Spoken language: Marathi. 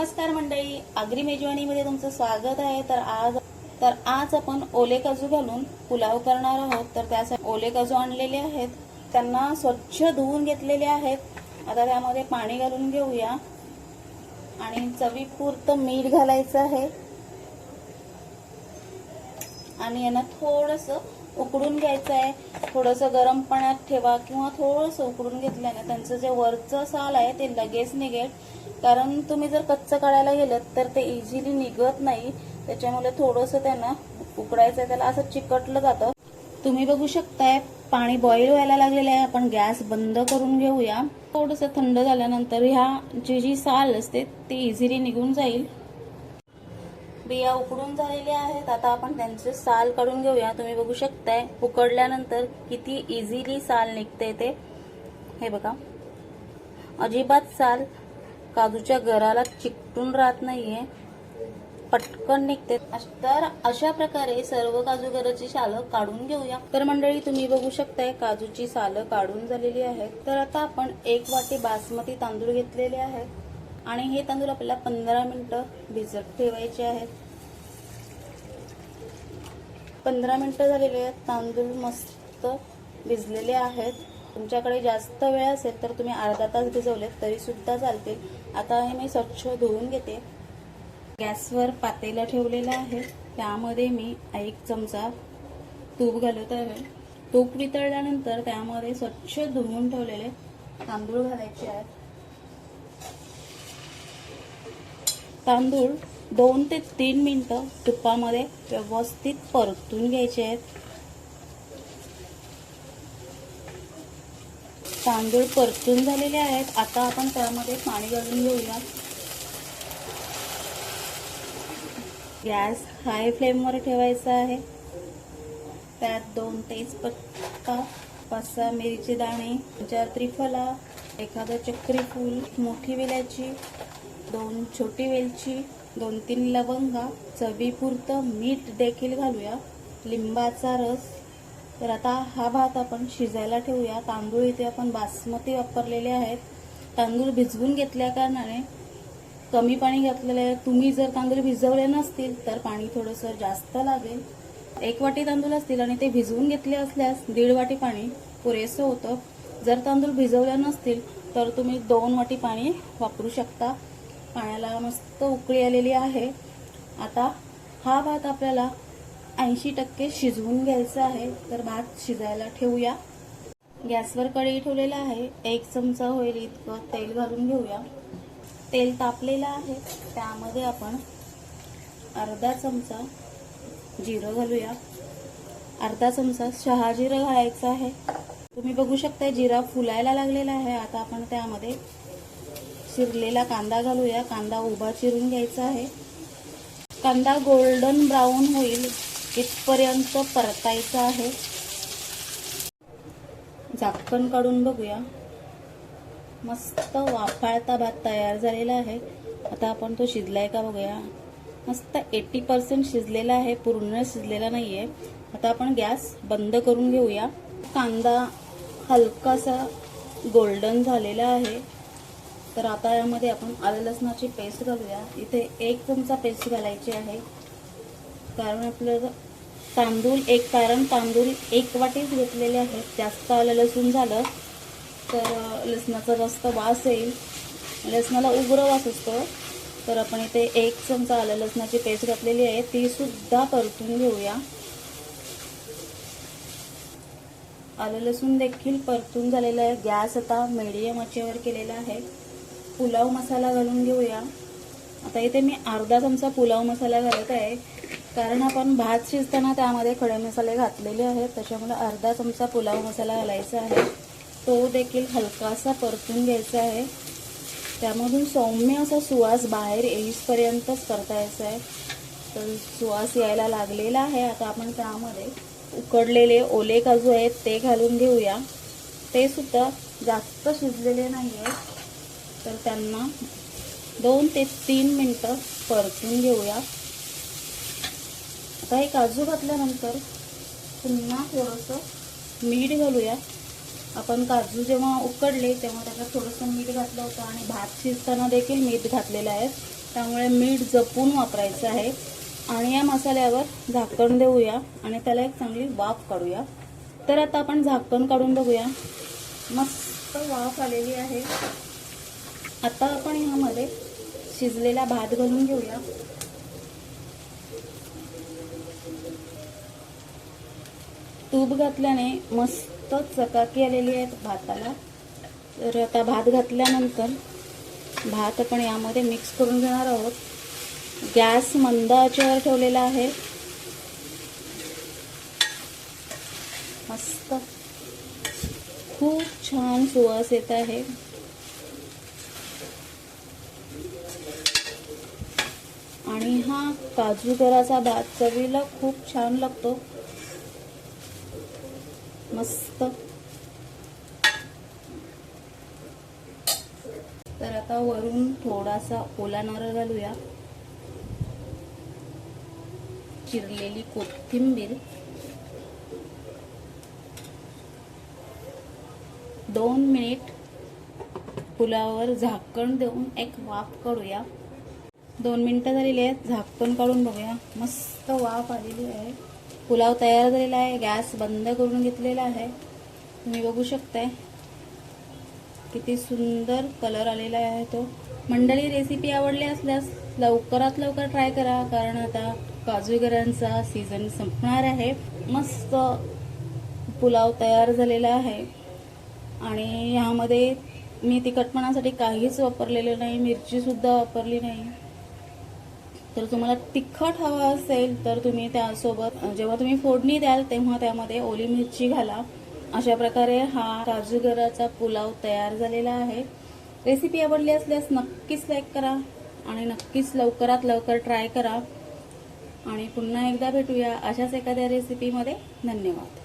नमस्कार मंडळी आगरी मेजवानीमध्ये तुमचं स्वागत आहे. तर आज तर आज आपण ओले काजू घालून पुलाव करणार आहोत. तर त्यासाठी ओले काजू आणलेले आहेत. त्यांना स्वच्छ धुवून घेतलेले आहेत. आता त्यामध्ये पाणी घालून घेऊया. आणि चवीपुरतं मीठ घालायचं आहे. आणि यांना थोडंसं उकडून घ्यायचं आहे. थोडंसं गरम पाण्यात ठेवा किंवा थोडंसं उकडून घेतल्याने त्यांचं जे वरचं साल आहे ते लगेच निघेल. कारण तुम्ही जर कच्चं काढायला गेलं तर ते इझिली निघत नाही. त्याच्यामुळे थोडंसं त्यांना उकडायचं आहे त्याला असं चिकटलं जातं. तुम्ही बघू शकताय पाणी बॉईल व्हायला लागलेलं आहे. आपण गॅस बंद करून घेऊया. थोडंसं थंड झाल्यानंतर ह्या जी जी साल असते ती इझिली निघून जाईल. बिया उकडून झालेल्या आहेत. आता आपण त्यांचे साल काढून घेऊया. तुम्ही बघू शकताय उकडल्यानंतर किती इझिली साल निघते ते. हे बघा. अजिबात साल काजूच्या घराला चिकटून राहत नाहीये. पटकन निघते. तर अशा प्रकारे सर्व काजू गराची सालं काढून घेऊया. तर मंडळी तुम्ही बघू शकताय काजूची सालं काढून झालेली आहेत. तर आता आपण एक वाटी बासमती तांदूळ घेतलेले आहेत. आणि हे तांदूळ आपल्याला पंधरा मिनिटं भिजत ठेवायचे आहेत. पंधरा मिनिटं झालेले आहेत. तांदूळ मस्त भिजलेले आहेत. तुमच्याकडे जास्त वेळ असेल तर तुम्ही अर्धा तास भिजवलेत तरी सुद्धा चालतील. आता हे मी स्वच्छ धुवून घेते. गॅसवर पातेला ठेवलेलं आहे. त्यामध्ये मी एक चमचा तूप घालत आहे तूप वितळल्यानंतर त्यामध्ये स्वच्छ धुवून ठेवलेले तांदूळ घालायचे आहेत. तांदूळ दोन ते तीन मिनटं तुपामध्ये व्यवस्थित परतून घ्यायचे आहेत. तांदूळ परतून झालेले आहेत. आता आपण त्यामध्ये पाणी घालून घेऊया. गॅस हाय फ्लेमवर ठेवायचा आहे. त्यात दोन तेजपत्ता पाच सहा मिरीचे दाणे चार त्रिफला एखादं चक्री फूल मोठी वेलाची दोन छोटी वेलची दोन तीन लवंगा चवीपुरतं मीठ देखील घालूया. लिंबाचा रस तर आता हा भात आपण शिजायला ठेवूया. तांदूळ इथे आपण बासमती वापरलेले आहेत. तांदूळ भिजवून घेतल्या कारणाने कमी पाणी घातलेलं आहे. तुम्ही जर तांदूळ भिजवले नसतील तर पाणी थोडंसं जास्त लागेल. एक वाटी तांदूळ असतील आणि ते भिजवून घेतले असल्यास दीड वाटी पाणी पुरेसं होतं. जर तांदूळ भिजवले नसतील तर तुम्ही दोन वाटी पाणी वापरू शकता. पाण्याला मस्त उकळी आलेली आहे. आता हा भात आपल्याला ऐंशी टक्के शिजवून घ्यायचं आहे तर भात शिजायला ठेवूया. गॅसवर कढई ठेवलेला आहे. एक चमचा होईल इतकं तेल घालून घेऊया. तेल तापलेलं आहे. त्यामध्ये आपण अर्धा चमचा जिरं घालूया. अर्धा चमचा शहा जिरं घालायचं आहे. तुम्ही बघू शकता जिरा फुलायला लागलेला आहे. आता आपण त्यामध्ये चिरलेला कांदा घालूया. कांदा उभा चिरून घ्यायचा आहे. कांदा गोल्डन ब्राऊन होईल. इथपर्यंत परतायचं आहे. झाकण काढून बघूया. मस्त वाफाळता भात तयार झालेला आहे. आता आपण तो शिजलाय का बघूया. मस्त एटी पर्सेंट शिजलेला आहे पूर्ण शिजलेला नाही आहे आता आपण गॅस बंद करून घेऊया. कांदा हलकासा गोल्डन झालेला आहे. तर आता यामध्ये आपण आलं लसणाची पेस्ट घालूया. इथे एक चमचा पेस्ट घालायची आहे. कारण आपलं तांदूळ एक कारण तांदूळ एक वाटीच घेतलेले आहेत. जास्त आलं लसूण झालं तर लसणाचा जास्त वास येईल. लसणाला उग्र वास असतो. तर आपण इथे एक चमचा आलं लसणाची पेस्ट घातलेली आहे. ती सुद्धा परतून घेऊया. आलं लसूण देखील परतून झालेलं आहे. गॅस आता मीडियम आचेवर केलेला आहे. पुलाव मसाला घालून घेऊया. आता इथे मी अर्धा चमचा पुलाव मसाला घालत आहे. कारण आपण भात शिजताना त्यामध्ये खडे मसाले घातलेले आहेत. त्याच्यामुळे अर्धा चमचा पुलाव मसाला घालायचा आहे. तो देखील हलकासा परतून घ्यायचा आहे. त्यामधून सौम्य असा सुवास बाहेर येईपर्यंतच परतायचा आहे. तर सुवास यायला लागलेला आहे. आता आपण त्यामध्ये उकडलेले ओले काजू आहेत ते घालून घेऊया. ते सुद्धा जास्त शिजलेले नाही आहेत. तर त्यांना दोन ते तीन मिनटं परतून घेऊया. आता हे काजू घातल्यानंतर पुन्हा थोडंसं मीठ घालूया. आपण काजू जेव्हा उकडले तेव्हा त्याच्यात थोडंसं मीठ घातलं होतं आणि भात शिजताना देखील मीठ घातलेलं आहे. त्यामुळे मीठ जपून वापरायचं आहे. आणि या मसाल्यावर झाकण देऊया आणि त्याला एक चांगली वाफ काढूया. तर आता आपण झाकण काढून बघूया. मस्त वाफ आलेली आहे. आता आपण ह्यामध्ये शिजलेला भात घालून घेऊया. तूप घातल्याने मस्त चकाकी आलेली आहेत भाताला. तर आता भात घातल्यानंतर भात आपण यामध्ये मिक्स करून घेणार आहोत. गॅस मंद आचेवर ठेवलेला आहे. मस्त. खूप छान सुवास येत आहे. आणि हा काजू कराचा भात चवीला खूप छान लागतो. मस्त. तर आता वरून थोडासा ओला नारळ घालूया. चिरलेली कोथिंबीर. दोन मिनिट पुलावर झाकण देऊन एक वाफ काढूया. दोन मिनिटं झालेली आहेत झाकण काढून बघूया. मस्त वाफ आलेली आहे. पुलाव तयार झालेला आहे गॅस बंद करून घेतलेला आहे. तुम्ही बघू शकताय किती सुंदर कलर आलेला आहे तो. मंडळी रेसिपी आवडली असल्यास लवकरात लवकर ट्राय करा कारण आता काजूगरांचा सीझन संपणार आहे. मस्त पुलाव तयार झालेला आहे. आणि ह्यामध्ये मी तिखटपणासाठी काहीच वापरलेलं नाही मिरचीसुद्धा वापरली नाही. तर तुम्हाला तिखट हवा असेल तर तुम्ही त्यासोबत जेव्हा तुम्ही फोडणी द्याल तेव्हा त्यामध्ये ओली मिरची घाला. अशा प्रकारे हा काजूगराचा पुलाव तयार झालेला आहे. रेसिपी आवडली असल्यास नक्कीच लाईक करा आणि नक्कीच लवकरात लवकर ट्राय करा. आणि पुन्हा एकदा भेटूया अशाच एखाद्या रेसिपीमध्ये धन्यवाद.